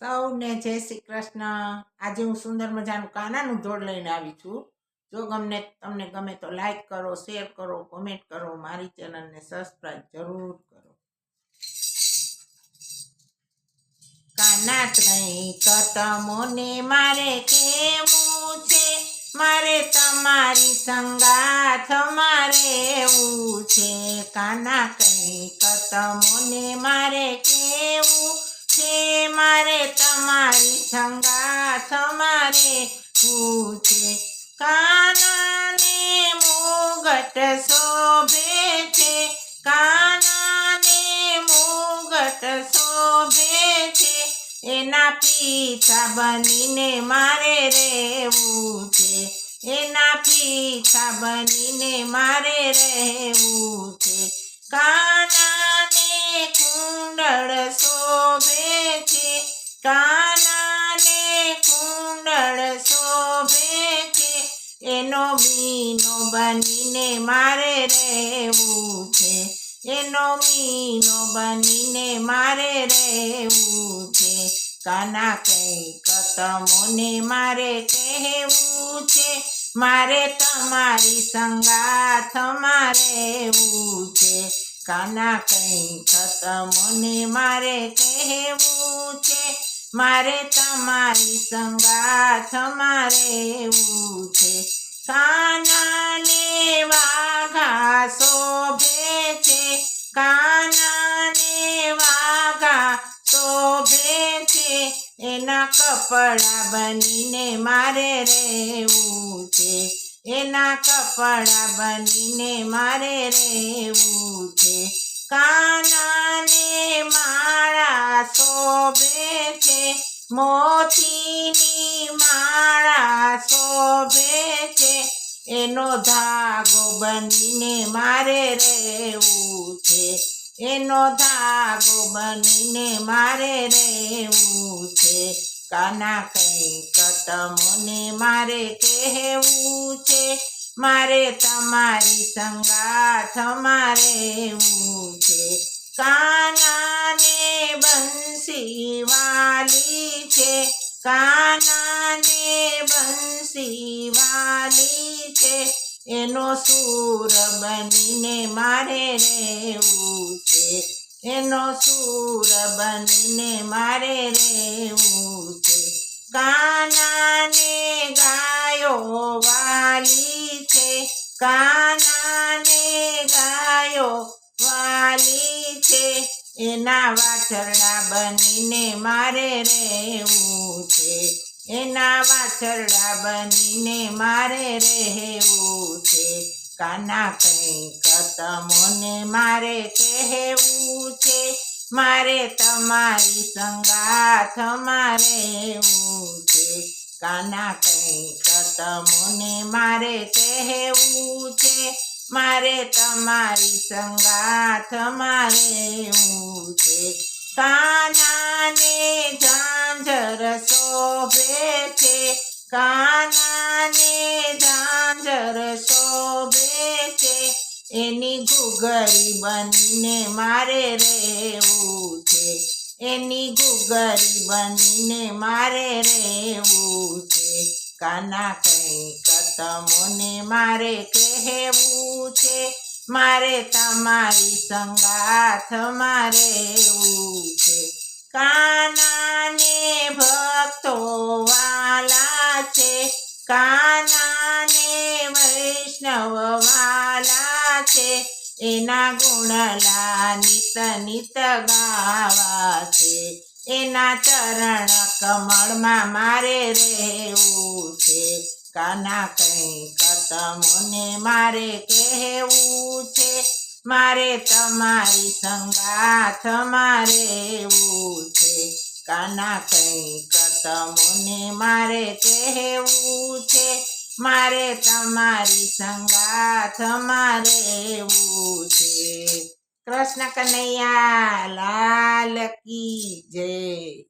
સૌને જય શ્રી કૃષ્ણ. આજે હું સુંદર મજાનું કાનાનું ધોળ લઈને આવી છું. જો ગમને, તમને ગમે તો લાઈક કરો શેર કરો કોમેન્ટ કરો, મારી ચેનલને સબસ્ક્રાઈબ જરૂર કરો. કાના કઈ કતમોને મારે કેવું છે? મારે તમારી સંગાથ મારે એવું છે. કાના કઈ કતમોને મારે કેવું મારે તમારી સંગાથ મારે પૂછે. કાનાને મુગટ શોભે છે. કાનાને મુગટ શોભે છે. એના પીછા બનીને મારે રહેવું છે. એના પીછા બનીને મારે રહેવું છે. કાનાને કુંડળ શોભે છે, કાનાને કુંડળ શોભે છે, એનો મીનો બનીને મારે રહેવું છે, એનો મીનો બનીને મારે રહેવું છે, કાના કઈ કતમોને મારે કહેવું છે, મારે તમારી સંગાથ મારે એવું છે કાના કઈ ખતમોને મારે કહેવું છે? મારે તમારી સંગાથ મારે એવું છે. કાનાને વાઘા ભે છે કાનાને વાઘા શોભે છે એના કપડા બનીને મારે રહેવું છે. એના કપડા બનીને મારે રહેવું છે. કાનાને માળા શોભે છે. મોતીની માળા શોભે છે. એનો ધાગો બનીને મારે રહેવું છે. એનો ધાગો બનીને મારે રહેવું છે. કાના કંઈક તમને મારે કહેવું છે, મારે તમારી સંગાથ મારે છે. કાનાને બંસી વાલી છે, કાનાને બંસી વાલી છે. એનો સૂર બનીને મારે રહેવું છે, એનો સૂર બનીને મારે રહેવું કાનાને ગાયો વાલી છે. કાનાને ગાયો વાલી છે. એના વાછરડા બનીને મારે રહેવું છે. એના વાછરડા બનીને મારે રહેવું છે. કાના કંઈક કતમોને મારે કહેવું છે. મારે તમારી સંગાથ મારે કાના કંઈક તમને મારે કહેવું છે, મારે તમારી સંગાથ મારે છે. કાનાને ઝાંઝર શોભે છે, કાનાને ઝાંઝર શોભે છે. એની ગુગરી બનીને મારે રહેવું છે. એની ગુગરી બનીને મારે રહેવું છે. કાના કઈ કતમોને મારે કહેવું છે. મારે તમારી સંગાથ મારે રહેવું છે. કાનાને ભક્તો વાલા છે. કાનાને વૈષ્ણવ વાલા છે. એના ગુણલા નિત નિત ગાવા છે એના ચરણ કમળમાં મારે રહેવું છે. કાના કઈ કતમોને મારે કહેવું છે. મારે તમારી સંગાથ મારે એવું છે. કાના કઈ કતમોને મારે કહેવું છે. મારે તમારી સંગાથ મારે છે. કૃષ્ણ કનૈયા લાલ કી જય.